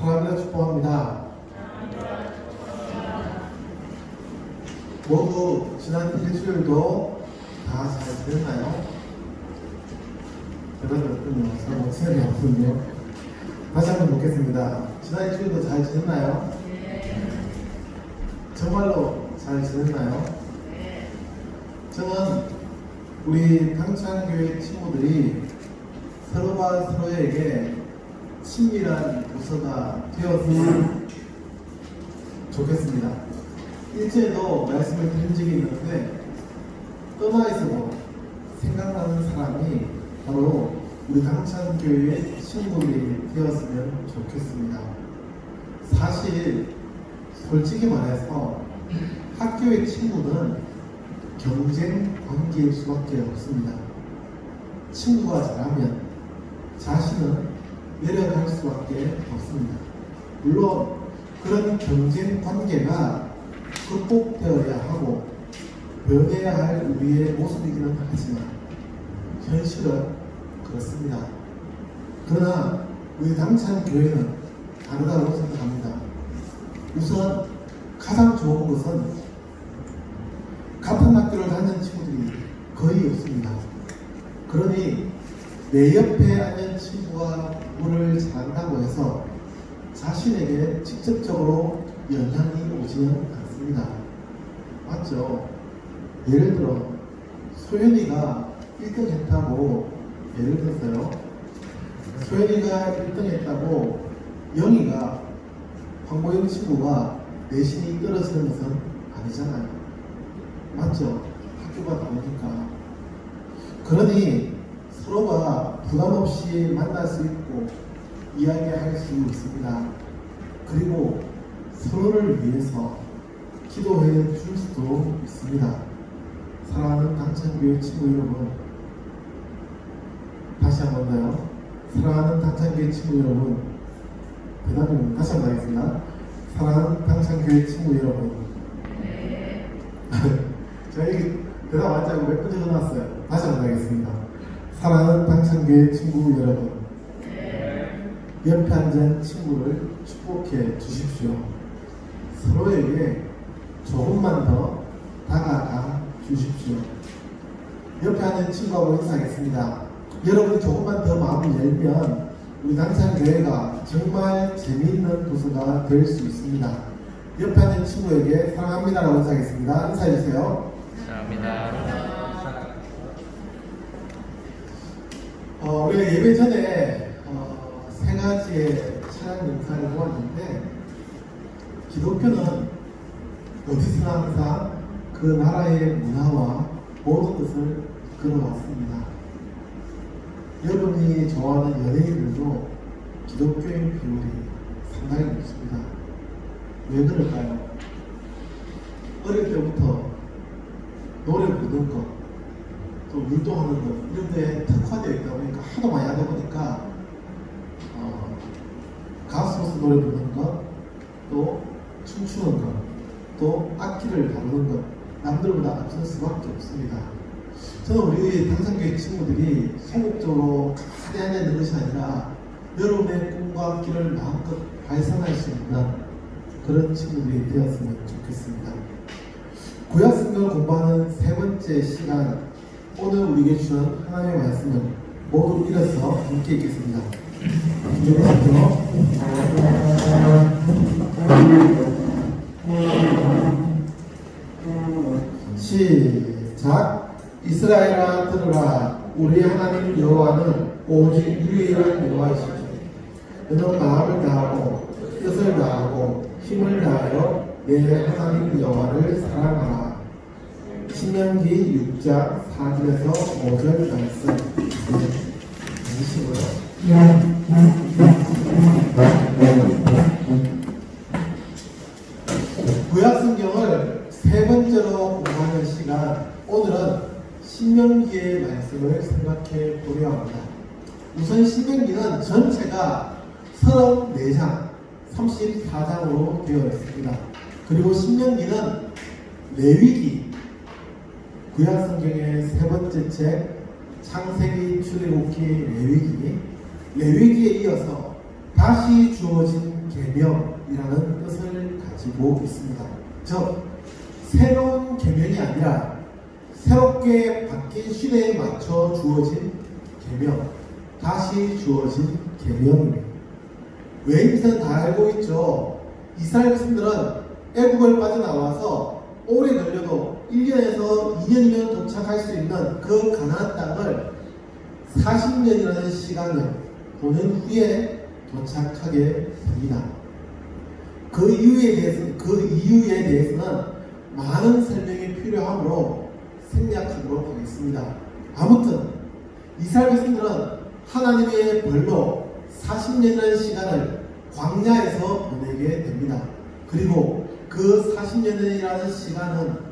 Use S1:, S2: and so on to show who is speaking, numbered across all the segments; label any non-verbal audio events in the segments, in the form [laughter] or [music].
S1: 사랑하며 축복합니다. 모두 지난 일주일도 다 잘 지냈나요? 대답이 없군요. 잘 못지내이 없군요. 다시 한번 묻겠습니다. 지난 일주일도 잘 지냈나요? 정말로 잘 지냈나요? 저는 우리 강창교회 친구들이 서로가 서로에게 친밀한 부서가 되었으면 좋겠습니다. 일제에도 말씀을 드린 적이 있는데 떠나 있어도 생각나는 사람이 바로 우리 강창교회의 친구들이 되었으면 좋겠습니다. 사실 솔직히 말해서 학교의 친구는 경쟁 관계일 수밖에 없습니다. 친구가 잘하면 자신은 내려갈 수밖에 없습니다. 물론 그런 경쟁 관계가 극복되어야 하고 변해야 할 우리의 모습이기는 하지만 현실은 그렇습니다. 그러나 우리 당찬 교회는 다르다고 생각합니다. 우선 가장 좋은 것은 같은 학교를 다니는 친구들이 거의 없습니다. 그러니 내 옆에 공부를 잘한다고 해서 자신에게 직접적으로 영향이 오지는 않습니다. 맞죠? 예를 들어 소연이가 1등 했다고 예를 들었어요. 소연이가 1등 했다고 영희가 황보영 친구가 내신이 떨어지는 것은 아니잖아요. 맞죠? 학교가 다르니까. 그러니 서로가 부담 없이 만날 수 있고 이야기할 수 있습니다. 그리고 서로를 위해서 기도해 줄 수도 있습니다. 사랑하는 당찬교회 친구 여러분, 다시 한 번 더요. 사랑하는 당찬교회 친구 여러분, 대답은 다시 한 번 하겠습니다. 사랑하는 당찬교회 친구 여러분, [laughs] 저희 대답 안 짜고 몇번 적어놨어요. 다시 한 번 하겠습니다. 사랑하는 당찬교회 친구 여러분, 옆에 앉은 친구를 축복해 주십시오. 서로에게 조금만 더 다가가 주십시오. 옆에 앉은 친구하고 인사하겠습니다. 여러분이 조금만 더 마음을 열면 우리 당찬교회가 정말 재미있는 도서가 될 수 있습니다. 옆에 앉은 친구에게 사랑합니다라고 인사하겠습니다. 인사해 주세요.
S2: 감사합니다.
S1: 어, 우리가 예배 전에 어, 세 가지의 찬양 영상을 보았는데 기독교는 어디서나 항상 그 나라의 문화와 모든 것을 끌어왔습니다. 여러분이 좋아하는 연예인들도 기독교인 비율이 상당히 높습니다. 왜 그럴까요? 어릴 때부터 노래 부르는 것, 또 운동하는 것 이런 데 특화되어 있다 보니까 하도 많이 하다 보니까 어, 가수로서 노래 부르는 것, 또 춤추는 것, 또 악기를 다루는 것 앞설 수밖에 없습니다. 저는 우리 당산교회 친구들이 소극적으로 앉아 있는 것이 아니라 여러분의 꿈과 길을 마음껏 발산할 수 있는 그런 친구들이 되었으면 좋겠습니다. 구약 성경을 공부하는 세 번째 시간 오늘 우리에게 주는 하나님의 말씀을 모두 읽어서 함께 읽겠습니다. 준비되셨죠? 시작. 이스라엘아 들으라 우리 하나님 여호와는 오직 유일한 여호와이시죠 너는 마음을 다하고 뜻을 다하고 힘을 다하여 내 하나님 여호와를 사랑하라. 신명기 6장 4절에서 5절 말씀. 읽으시고요. 구약 성경을 세 번째로 공부하는 시간 오늘은 신명기의 말씀을 생각해 보려 합니다. 우선 신명기는 전체가 34장, 34장으로 되어 있습니다. 그리고 신명기는 레위기, 구약 성경의 세 번째 책, 창세기, 출애굽기, 레위기, 레위기에 이어서 다시 주어진 계명이라는 뜻을 가지고 있습니다. 즉 새로운 계명이 아니라 새롭게 바뀐 시대에 맞춰 주어진 계명, 다시 주어진 계명입니다. 외인들은 다 알고 있죠. 이스라엘 백성들은 애국을 빠져나와서 오래 걸려도 1년에서 2년이면 도착할 수 있는 그 가나안 땅을 40년이라는 시간을 보낸 후에 도착하게 됩니다. 그 이유에 대해서 그 이유에 대해서는 많은 설명이 필요하므로 생략하도록 하겠습니다. 아무튼 이스라엘 백성들은 하나님의 벌로 40년이라는 시간을 광야에서 보내게 됩니다. 그리고 그 40년이라는 시간은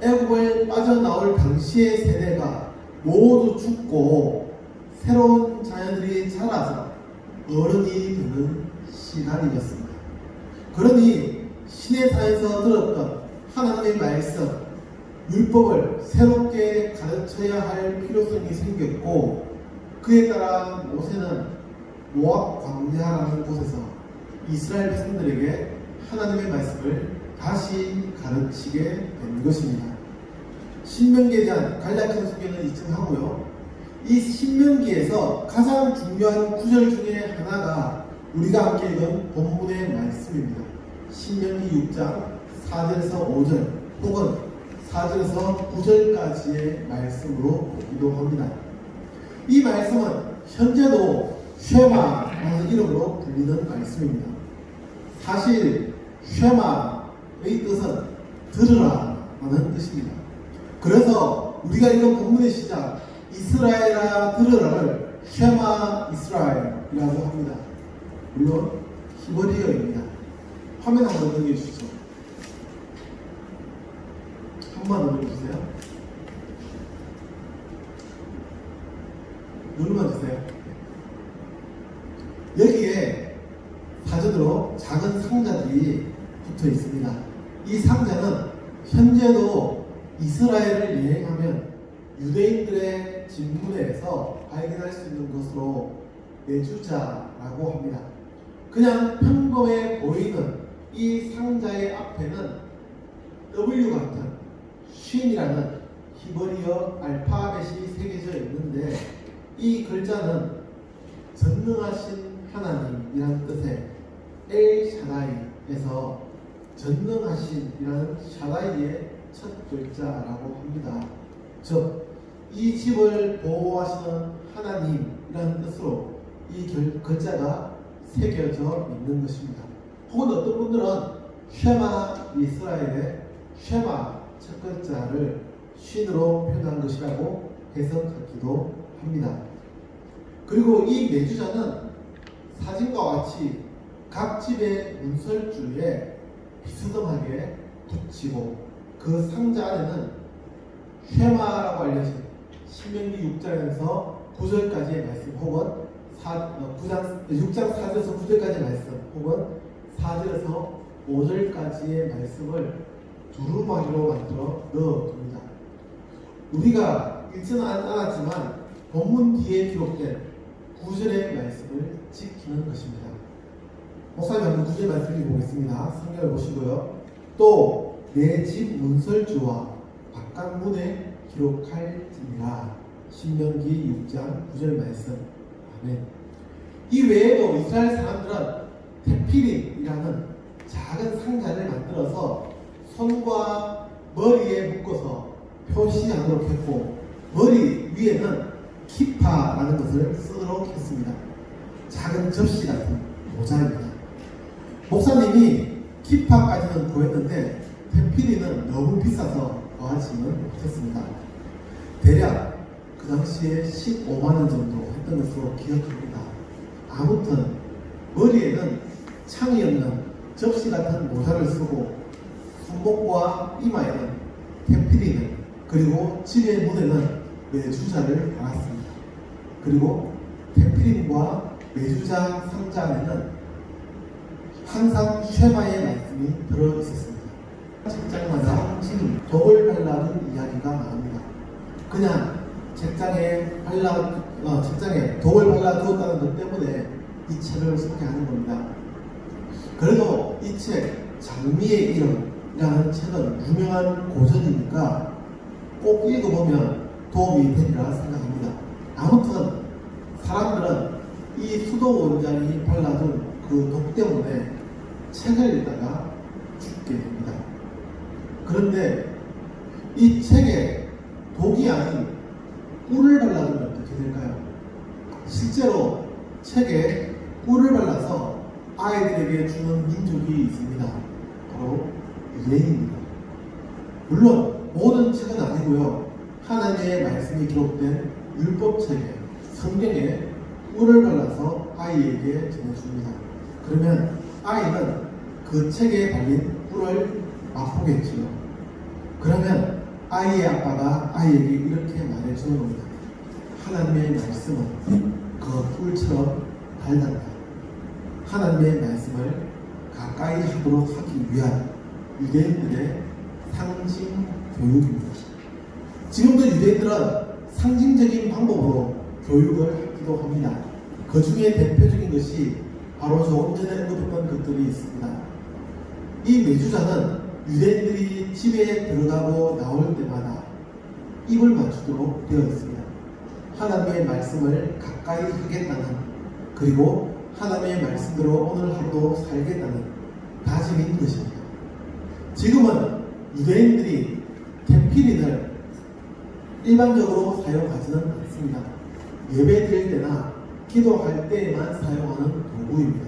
S1: 애국을 빠져나올 당시의 세대가 모두 죽고 새로운 자녀들이 자라서 어른이 되는 시간이었습니다. 그러니 신의 산에서 들었던 하나님의 말씀, 율법을 새롭게 가르쳐야 할 필요성이 생겼고 그에 따라 모세는 모압 광야라는 곳에서 이스라엘 백성들에게 하나님의 말씀을 다시 가르치게 된 것입니다. 신명기에 대한 간략한 소개는 이쯤 하고요. 이 신명기에서 가장 중요한 구절 중에 하나가 우리가 함께 읽은 본문의 말씀입니다. 신명기 6장 4절에서 5절 혹은 4절에서 9절까지의 말씀으로 보기도 합니다. 이 말씀은 현재도 쉐마라는 이름으로 불리는 말씀입니다. 사실 쉐마의 뜻은 들으라 라는 뜻입니다. 그래서 우리가 읽은 본문의 시작 이스라엘아 들으라를 쉐마 이스라엘이라고 합니다. 물론 히브리어입니다. 화면 한번 넘겨주시죠. 한번 넘겨주세요. 누르면 주세요. 여기에 사전으로 작은 상자들이 붙어 있습니다. 이 상자는 현재도 이스라엘을 여행하면 유대인들의 진문에서 발견할 수 있는 것으로 내주자라고 합니다. 그냥 평범해 보이는 이 상자의 앞에는 W 같은 쉰이라는 히브리어 알파벳이 새겨져 있는데 이 글자는 전능하신 하나님이라는 뜻의 엘 샤다이에서 전능하신이라는 샤다이의 첫 글자라고 합니다. 즉, 이 집을 보호하시는 하나님이라는 뜻으로 이 결- 글자가 새겨져 있는 것입니다. 혹은 어떤 분들은 쉐마 이스라엘의 쉐마 첫 글자를 쉰으로 표현한 것이라고 해석하기도 합니다. 그리고 이 매주자는 사진과 같이 각 집의 문설주에 비스듬하게 붙이고 그 상자 안에는 쉐마라고 알려진 신명기 6장에서 9절까지의 말씀 혹은 4, 9장, 6장 4절에서 9절까지의 말씀 혹은 4절에서 5절까지의 말씀을 두루마리로 만들어 넣어둡니다. 우리가 읽지는 않- 않았지만 본문 뒤에 기록된 9절의 말씀을 지키는 것입니다. 목사님 한번 9절 말씀 읽어보겠습니다. 성경을 보시고요. 또 내 집 문설주와 바깥문에 기록할지니라 신명기 6장 9절 말씀 아멘 이 외에도 이스라엘 사람들은 테피림이라는 작은 상자를 만들어서 손과 머리에 묶어서 표시하도록 했고 머리 위에는 키파라는 것을 쓰도록 했습니다. 작은 접시 같은 모자입니다. 목사님이 키파까지는 구했는데 테피리는 너무 비싸서 구하지는 못했습니다. 대략 그 당시에 15만 원 정도 했던 것으로 기억합니다. 아무튼 머리에는 창이 없는 접시 같은 모자를 쓰고 손목과 이마에는 테피리는 그리고 집의 문에는 매주자를 달았습니다. 그리고 테피린과 매주자 상자 안에는 항상 쉐마의 말씀이 들어 있었습니다. 책장마다 진 독을 발라둔 이야기가 나옵니다. 그냥 책장에 발라 어, 책장에 독을 발라 두었다는 것 때문에 이 책을 소개하는 겁니다. 그래도 이 책 장미의 이름이라는 책은 유명한 고전이니까 꼭 읽어보면 도움이 되리라 생각합니다. 아무튼 사람들은 이 수도 원장이 발라둔 그 독 때문에 책을 읽다가 죽게 됩니다. 그런데 이 책에 독이 아닌 꿀을 발라두면 어떻게 될까요? 실제로 책에 꿀을 발라서 아이들에게 주는 민족이 있습니다. 바로 유대인입니다. 물론 모든 책은 아니고요. 하나님의 말씀이 기록된 율법책에 성경에 꿀을 발라서 아이에게 전해줍니다. 그러면 아이는 그 책에 발린 꿀을 맛보겠지요. 그러면 아이의 아빠가 아이에게 이렇게 말해주는 겁니다. 하나님의 말씀은 그 꿀처럼 달달다. 하나님의 말씀을 가까이 하도록 하기 위한 유대인들의 상징 교육입니다. 지금도 유대인들은 상징적인 방법으로 교육을 하기도 합니다. 그 중에 대표적인 것이 바로 조금 전에 언급했던 것들이 있습니다. 이 매주자는 유대인들이 집에 들어가고 나올 때마다 입을 맞추도록 되어 있습니다. 하나님의 말씀을 가까이 하겠다는 그리고 하나님의 말씀대로 오늘 하루도 살겠다는 다짐인 것입니다. 지금은 유대인들이 템피린을 일반적으로 사용하지는 않습니다. 예배 드릴 때나 기도할 때에만 사용하는 도구입니다.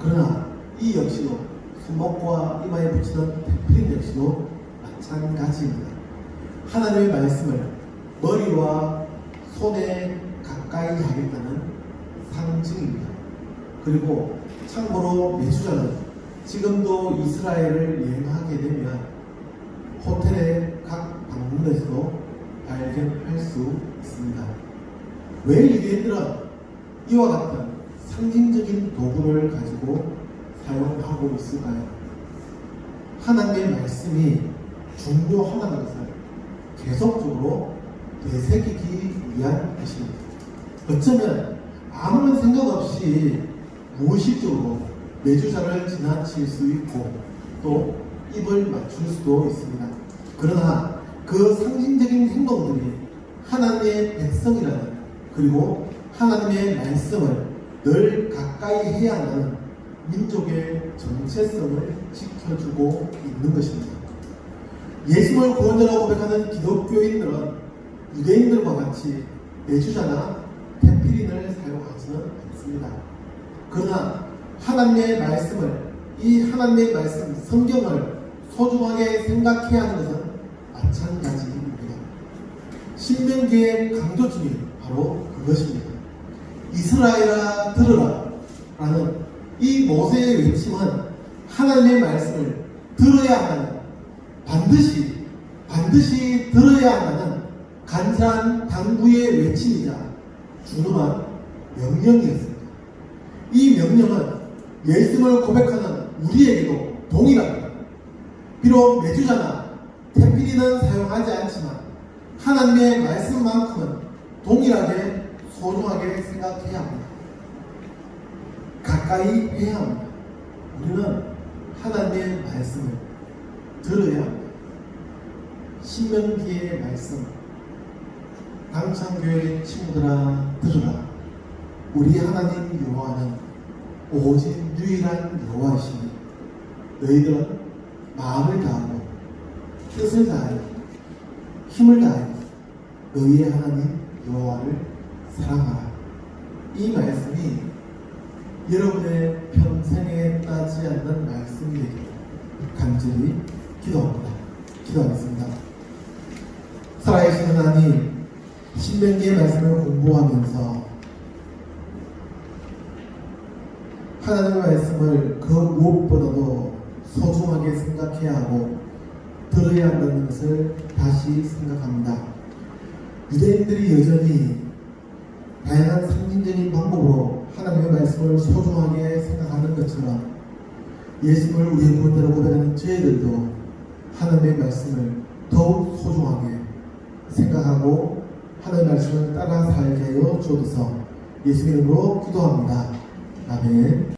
S1: 그러나 이 역시도 수목과 이마에 붙이는 템피린 역시도 마찬가지입니다. 하나님의 말씀을 머리와 손에 가까이 하겠다는 상징입니다. 그리고 참고로 매주자는 지금도 이스라엘을 여행하게 되면 호텔의 각 방문에서도 발견할 수 있습니다. 왜 유대인들은 이와 같은 상징적인 도구를 가지고 사용하고 있을까요? 하나님의 말씀이 중요하다는 것을 계속적으로 되새기기 위한 것입니다. 어쩌면 아무런 생각 없이 무의식적으로 매주자를 지나칠 수 있고 또 입을 맞출 수도 있습니다. 그러나 그 상징적인 행동들이 하나님의 백성이라는 그리고 하나님의 말씀을 늘 가까이 해야 한다는 민족의 정체성을 지켜주고 있는 것입니다. 예수를 구원자라고 고백하는 기독교인들은 유대인들과 같이 매주자나 테피린을 사용하지는 않습니다. 그러나 하나님의 말씀을 이 하나님의 말씀 성경을 소중하게 생각해야 하는 것은 마찬가지입니다. 신명기의 강조점이 바로 그것입니다. 이스라엘아 들으라 라는 이 모세의 외침은 하나님의 말씀을 들어야 하는 반드시 반드시 들어야 한다는 간절한 당부의 외침이자 중요한 명령이었습니다. 이 명령은 예수를 고백하는 우리에게도 동일합니다. 비록 매주자나 태필이는 사용하지 않지만 하나님의 말씀만큼은 동일하게 소중하게 생각해야 합니다. 가까이 해야 합니다. 우리는 하나님의 말씀을 들어야 합니다. 신명기의 말씀 당창교회 친구들아 들으라 우리 하나님 여호와는 오직 유일한 여호와이시니 너희들은 마음을 다하고 뜻을 다하여 힘을 다하여 너희의 하나님 여호와를 사랑하라 이 말씀이 여러분의 평생에 따지 않는 말씀이 되기를 간절히 기도합니다. 기도하겠습니다. 살아계신 하나님, 신명기의 말씀을 공부하면서 하나님의 말씀을 그 무엇보다도 소중하게 생각해야 하고 들어야 한다는 것을 다시 생각합니다. 유대인들이 여전히 다양한 상징적인 방법으로 하나님의 말씀을 소중하게 생각하는 것처럼 예수를 우리의 구원자로 고백하는 저희들도 하나님의 말씀을 더욱 소중하게 생각하고 하나님의 말씀을 따라 살게 하여 주옵소서 예수님 이름으로 기도합니다. 아멘.